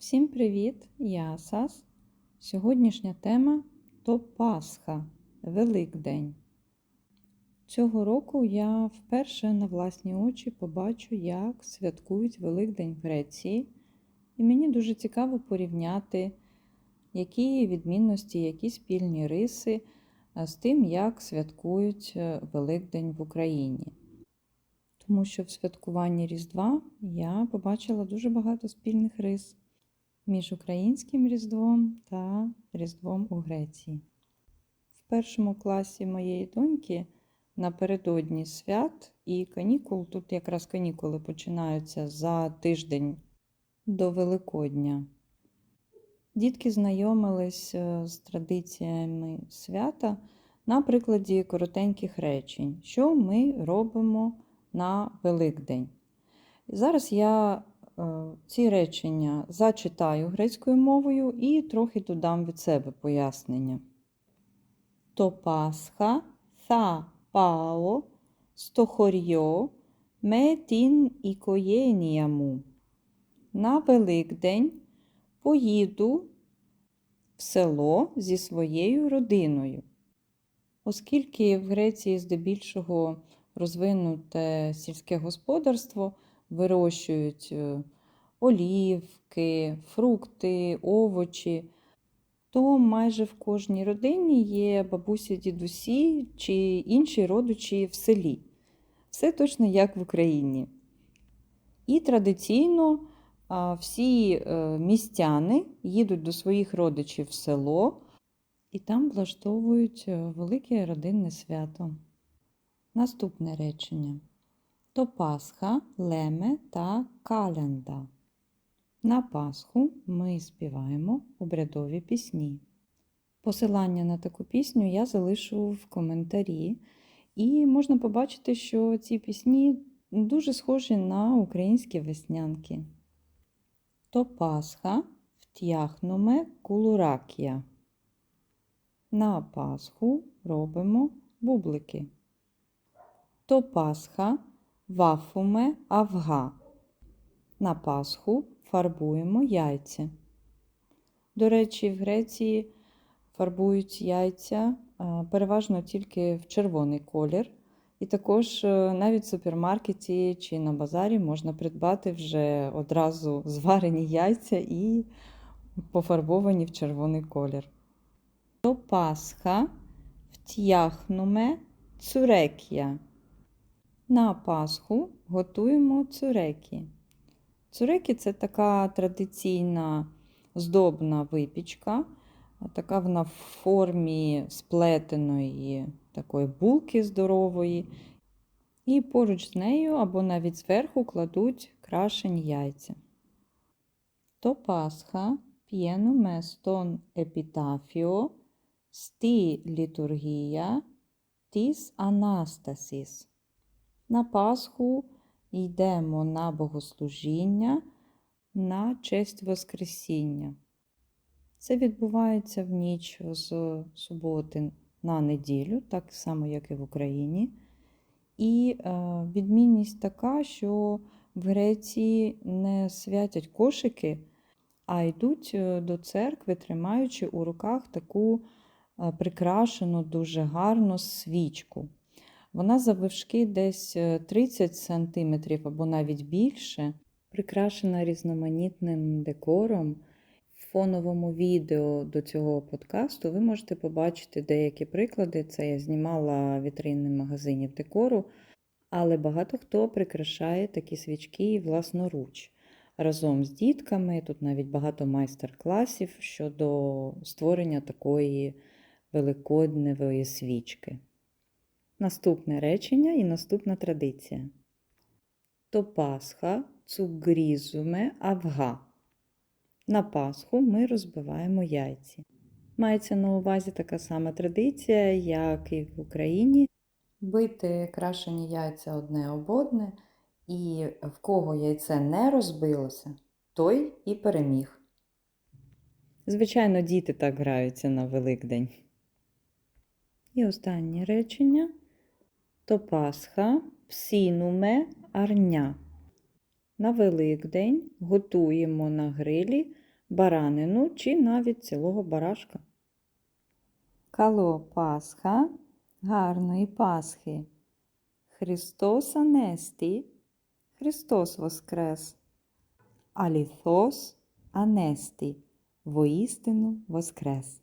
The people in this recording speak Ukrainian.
Всім привіт! Я Асас. Сьогоднішня тема то Пасха, Великдень. Цього року я вперше на власні очі побачу, як святкують Великдень в Греції, і мені дуже цікаво порівняти, які відмінності, які спільні риси з тим, як святкують е, Великдень в Україні. Тому що в святкуванні Різдва я побачила дуже багато спільних рис між українським Різдвом та Різдвом у Греції. В першому класі моєї доньки напередодні свят і канікул, тут якраз канікули починаються за тиждень до Великодня. Дітки знайомились е, з традиціями свята на прикладі коротеньких речень, що ми робимо на Великдень. Зараз я ці речення зачитаю грецькою мовою і трохи додам від себе пояснення. Το Πάσχα θα πάω στο χωριό με την οικογένεια μου. На Великдень поїду в село зі своєю родиною. Оскільки в Греції здебільшого розвинуте сільське господарство, вирощують е, олівки, фрукти, овочі, то майже в кожній родині є бабусі, дідусі чи інші родичі в селі. Все точно як в Україні. І традиційно всі е, містяни їдуть до своїх родичів в село і там влаштовують е, велике родинне свято. Наступне речення. То Пасха, Леме та Калянда. На Пасху ми співаємо обрядові пісні. Посилання на таку пісню я залишу в коментарі, і можна побачити, що ці пісні дуже схожі на українські веснянки. То Пасха втяхнуме кулуракія. На Пасху робимо бублики. То Пасха вафуме авга. На Пасху фарбуємо яйця. До речі, в Греції фарбують яйця переважно тільки в червоний колір. І також е, навіть в супермаркеті чи на базарі можна придбати вже одразу зварені яйця і пофарбовані в червоний колір. До Пасха втяхнуме цурекія. На Пасху готуємо цурекі. Цурекі це така традиційна здобна випічка, така вона в формі сплетеної такої булки здорової. І поруч з нею або навіть зверху кладуть крашені яйця. То Пасха п'єнуме стон епітафіо сті літургія тіс Анастасіс. На Пасху йдемо на богослужіння на честь Воскресіння. Це відбувається в ніч з суботи на неділю, так само, як і в Україні. І е, відмінність така, що в Греції не святять кошики, а йдуть е, до церкви, тримаючи у руках таку е, прикрашену, дуже гарну свічку. Вона заввишки десь 30 см або навіть більше, прикрашена різноманітним декором. В фоновому відео до цього подкасту ви можете побачити деякі приклади. Це я знімала вітринним магазинів декору, але багато хто прикрашає такі свічки власноруч. Разом з дітками, тут навіть багато майстер-класів щодо створення такої великодневої свічки. Наступне речення і наступна традиція. То Пасха цугрізуме авга. На Пасху ми розбиваємо яйці. Мається на увазі така сама традиція, як і в Україні. Бити крашені яйця одне об одне, і в кого яйце не розбилося, той і переміг. Звичайно, діти так граються на Великдень. І останнє речення то Пасха псінуме арня. На Великдень готуємо на грилі баранину чи навіть цілого барашка. Кало Пасха, гарної Пасхи. Христос Анесті, Христос Воскрес. Аліθос Анесті, воістину Воскрес.